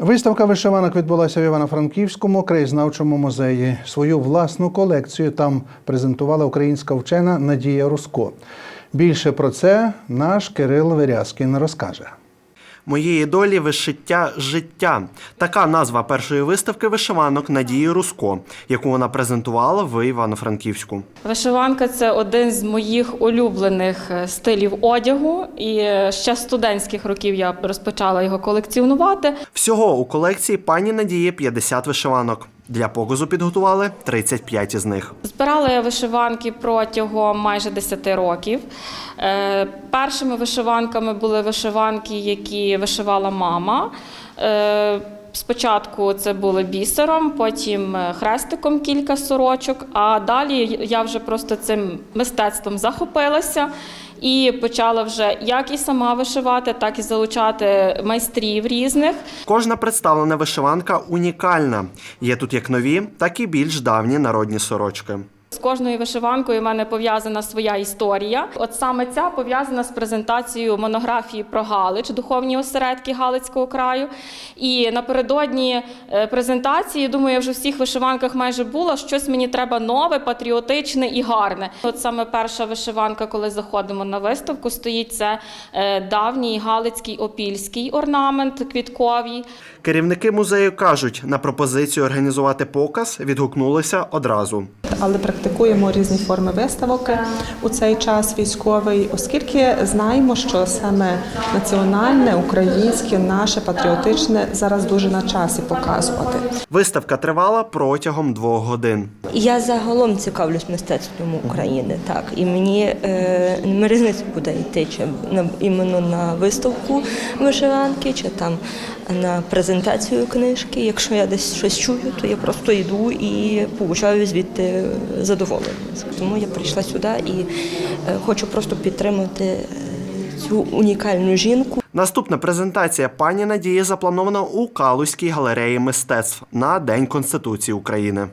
Виставка вишиванок відбулася в Івано-Франківському краєзнавчому музеї. Свою власну колекцію там презентувала українська вчена Надія Руско. Більше про це наш Кирил Верязкін розкаже. Моєї долі вишиття життя. Така назва першої виставки вишиванок Надії Руско, яку вона презентувала в Івано-Франківську. Вишиванка це один з моїх улюблених е, стилів одягу, і ще студентських років я розпочала його колекціонувати. Всього у колекції пані Надії 50 вишиванок. Для показу підготували 35 із них. Збирали вишиванки протягом майже 10 років. Е, Першими вишиванками були вишиванки, які вишивала мама. Спочатку це було бісером, потім е, хрестиком кілька сорочок, а далі я вже просто цим мистецтвом захопилася і почала вже як і сама вишивати, так і залучати майстрів різних. Кожна представлена вишиванка унікальна. Є тут як нові, так і більш давні народні сорочки. З кожною вишиванкою в мене пов'язана своя історія. От саме ця пов'язана з презентацією монографії про Галич, духовні осередки Галицького краю. І напередодні е, презентації, думаю, я вже в всіх вишиванках майже була. Щось мені треба нове, патріотичне і гарне. От саме перша вишиванка, коли заходимо на виставку, стоїть це е, давній галицький опільський орнамент квітковий. Керівники музею кажуть, на пропозицію організувати показ відгукнулися одразу. але практикуємо різні форми виставок у цей час військовий, оскільки знаємо, що саме національне, українське, наше патріотичне зараз дуже на часі показувати. Виставка тривала протягом двох годин. Я загалом цікавлюсь мистецтвом України, так і мені е, не різниця буде йти чи на іменно на виставку вишиванки, чи там на презентацію книжки. Якщо я десь щось чую, то я просто йду і получаю звідти задоволення. Тому я прийшла сюди і е, хочу просто підтримати е, цю унікальну жінку. Наступна презентація пані Надії запланована у Калузькій галереї мистецтв на День Конституції України.